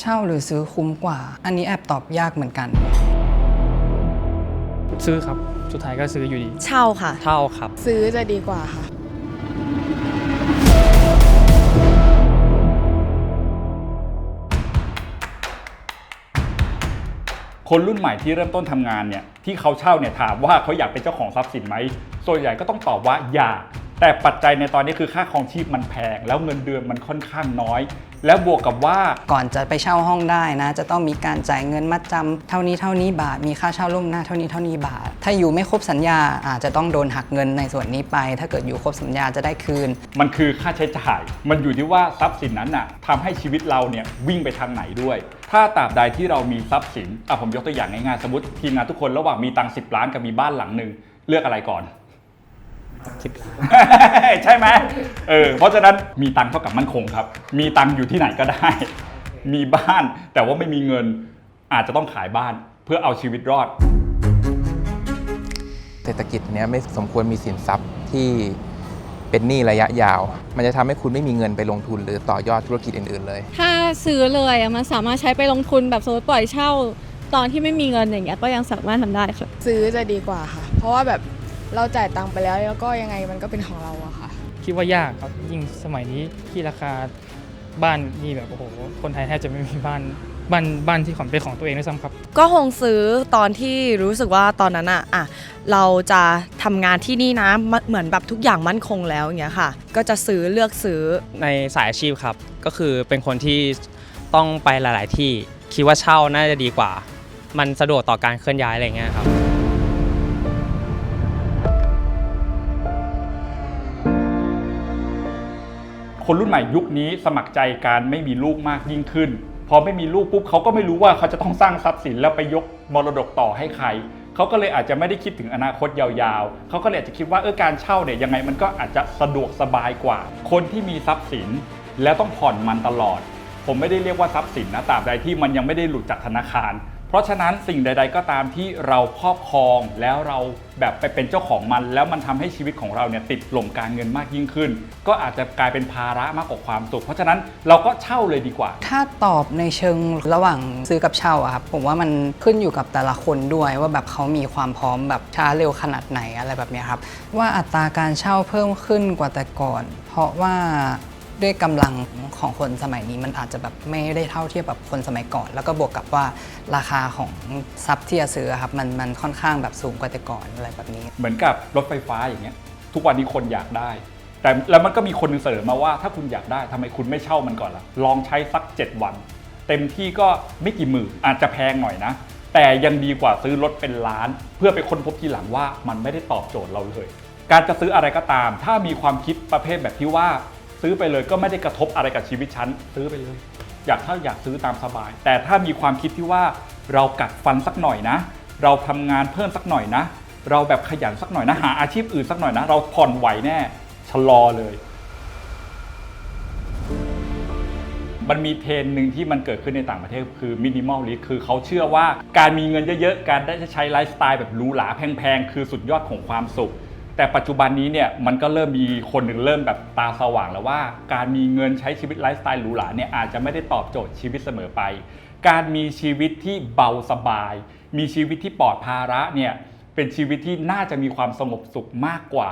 เช่าหรือซื้อคุ้มกว่า อันนี้แอบตอบยากเหมือนกัน ซื้อครับ สุดท้ายก็ซื้ออยู่ดี เช่าค่ะเท่าครับ ซื้อจะดีกว่าค่ะ คนรุ่นใหม่ที่เริ่มต้นทำงานเนี่ยที่เขาเช่าเนี่ยถามว่าเขาอยากเป็นเจ้าของทรัพย์สินไหมส่วนใหญ่ก็ต้องตอบว่าอยาก แต่ปัจจัยในตอนนี้คือค่าครองชีพมันแพง แล้วเงินเดือนมันค่อนข้างน้อย แล้วบวกกับว่า ก่อนจะไปเช่าห้องได้นะ จะต้องมีการจ่ายเงินมัดจำเท่านี้เท่านี้บาท มีค่าเช่าล่วงหน้าเท่านี้เท่านี้บาท ถ้าอยู่ไม่ครบสัญญาอาจจะต้องโดนหักเงินในส่วนนี้ไป ถ้าเกิดอยู่ครบสัญญาจะได้คืน มันคือค่าใช้จ่าย มันอยู่ที่ว่าทรัพย์สินนั้นน่ะทำให้ชีวิตเราเนี่ยวิ่งไปทางไหนด้วย ถ้าตราบใดที่เรามีทรัพย์สินอะผมยกตัวอย่างง่ายๆ สมมติทีมงานทุกคนระหว่างมีตังค์สิล้านกับมีบ้านหลังหนึ่งเลือกอะไรก่อน สิบล้านใช่ไหมเออเพราะฉะนั้นมีตังค์เท่ากับมั่นคงครับ มีตังค์อยู่ที่ไหนก็ได้ มีบ้านแต่ว่าไม่มีเงินอาจจะต้องขายบ้านเพื่อเอาชีวิตรอด เศรษฐกิจเนี้ยไม่สมควรมีสินทรัพย์ที่เป็นหนี้ระยะยาว มันจะทำให้คุณไม่มีเงินไปลงทุนหรือต่อยอดธุรกิจอื่นๆเลย ถ้าซื้อเลยอะมันสามารถใช้ไปลงทุนแบบสมมติปล่อยเช่า ตอนที่ไม่มีเงินอย่างเงี้ยก็ยังสามารถทำได้ค่ะ ซื้อจะดีกว่าค่ะ เพราะว่าแบบ เราจ่ายตังค์ไปแล้วแล้วก็ยังไงมันก็เป็นของเราอะค่ะ คิดว่ายากครับยิ่งสมัยนี้ที่ราคาบ้านนี่แบบโอ้โหคนไทยแทบจะไม่มีบ้านบ้านบ้านที่ของเป็นของตัวเองด้วยซ้ำครับ ก็คงซื้อตอนที่รู้สึกว่าตอนนั้นอะอะเราจะทำงานที่นี่นะมเหมือนแบบทุกอย่างมั่นคงแล้วอย่างเงี้ยค่ะ ก็จะซื้อเลือกซื้อ ในสายอาชีพครับ ก็คือเป็นคนที่ต้องไปหลาย ๆ ที่คิดว่าเช่าน่าจะดีกว่า มันสะดวกต่อการเคลื่อนย้ายอะไรเงี้ยครับ คนรุ่นใหม่ยุคนี้สมัครใจการไม่มีลูกมากยิ่งขึ้น พอไม่มีลูกปุ๊บเขาก็ไม่รู้ว่าเขาจะต้องสร้างทรัพย์สินแล้วไปยกมรดกต่อให้ใครเขาก็เลยอาจจะไม่ได้คิดถึงอนาคตยาวๆ เขาก็เลยอาจจะคิดว่าเออการเช่าเนี่ยยังไงมันก็อาจจะสะดวกสบายกว่า คนที่มีทรัพย์สินแล้วต้องผ่อนมันตลอด ผมไม่ได้เรียกว่าทรัพย์สินนะตราบใดที่มันยังไม่ได้หลุดจากธนาคาร เพราะฉะนั้นสิ่งใด ๆ ก็ตามที่เราครอบครองแล้วเราแบบไปเป็นเจ้าของมัน แล้วมันทำให้ชีวิตของเราเนี่ยติดหล่มการเงินมากยิ่งขึ้น ก็อาจจะกลายเป็นภาระมากกว่าความสุข เพราะฉะนั้นเราก็เช่าเลยดีกว่า ถ้าตอบในเชิงระหว่างซื้อกับเช่าอะครับผมว่ามันขึ้นอยู่กับแต่ละคนด้วยว่าแบบเขามีความพร้อมแบบช้าเร็วขนาดไหนอะไรแบบนี้ครับว่าอัตราการเช่าเพิ่มขึ้นกว่าแต่ก่อน เพราะว่า ด้วยกำลังของคนสมัยนี้มันอาจจะแบบไม่ได้เท่าเทียบกับคนสมัยก่อน แล้วก็บวกกับว่าราคาของทรัพย์ที่จะซื้อครับมันมันค่อนข้างแบบสูงกว่าแต่ก่อนอะไรแบบนี้ เหมือนกับรถไฟฟ้าอย่างเงี้ยทุกวันนี้คนอยากได้ แต่แล้วมันก็มีคนหนึงเสนอมาว่าถ้าคุณอยากได้ทำไมคุณไม่เช่ามันก่อนล่ะลองใช้สัก 7 วัน เต็มที่ก็ไม่กี่หมื่นอาจจะแพงหน่อยนะ แต่ยังดีกว่าซื้อรถเป็นล้าน เพื่อไปค้นพบทีหลังว่ามันไม่ได้ตอบโจทย์เราเลย การจะซื้ออะไรก็ตาม ถ้ามีความคิดประเภทแบบที่ว่า ซื้อไปเลยก็ไม่ได้กระทบอะไรกับชีวิตฉันซื้อไปเลย อยากถ้าอยากซื้อตามสบาย แต่ถ้ามีความคิดที่ว่าเรากัดฟันสักหน่อยนะ เราทำงานเพิ่มสักหน่อยนะ เราแบบขยันสักหน่อยนะหาอาชีพอื่นสักหน่อยนะ เราผ่อนไหวแน่ชะลอเลย มันมีเทรนด์หนึ่งที่มันเกิดขึ้นในต่างประเทศคือมินิมอลลิสคือเขาเชื่อว่าการมีเงินเยอะๆ การได้ใช้ไลฟ์สไตล์แบบหรูหราแพงๆ คือสุดยอดของความสุข แต่ปัจจุบันนี้เนี่ยมันก็เริ่มมีคนหนึ่งเริ่มแบบตาสว่างแล้วว่า การมีเงินใช้ชีวิตไลฟ์สไตล์หรูหราเนี่ยอาจจะไม่ได้ตอบโจทย์ชีวิตเสมอไป การมีชีวิตที่เบาสบาย มีชีวิตที่ปลอดภาระเนี่ยเป็นชีวิตที่น่าจะมีความสงบสุขมากกว่า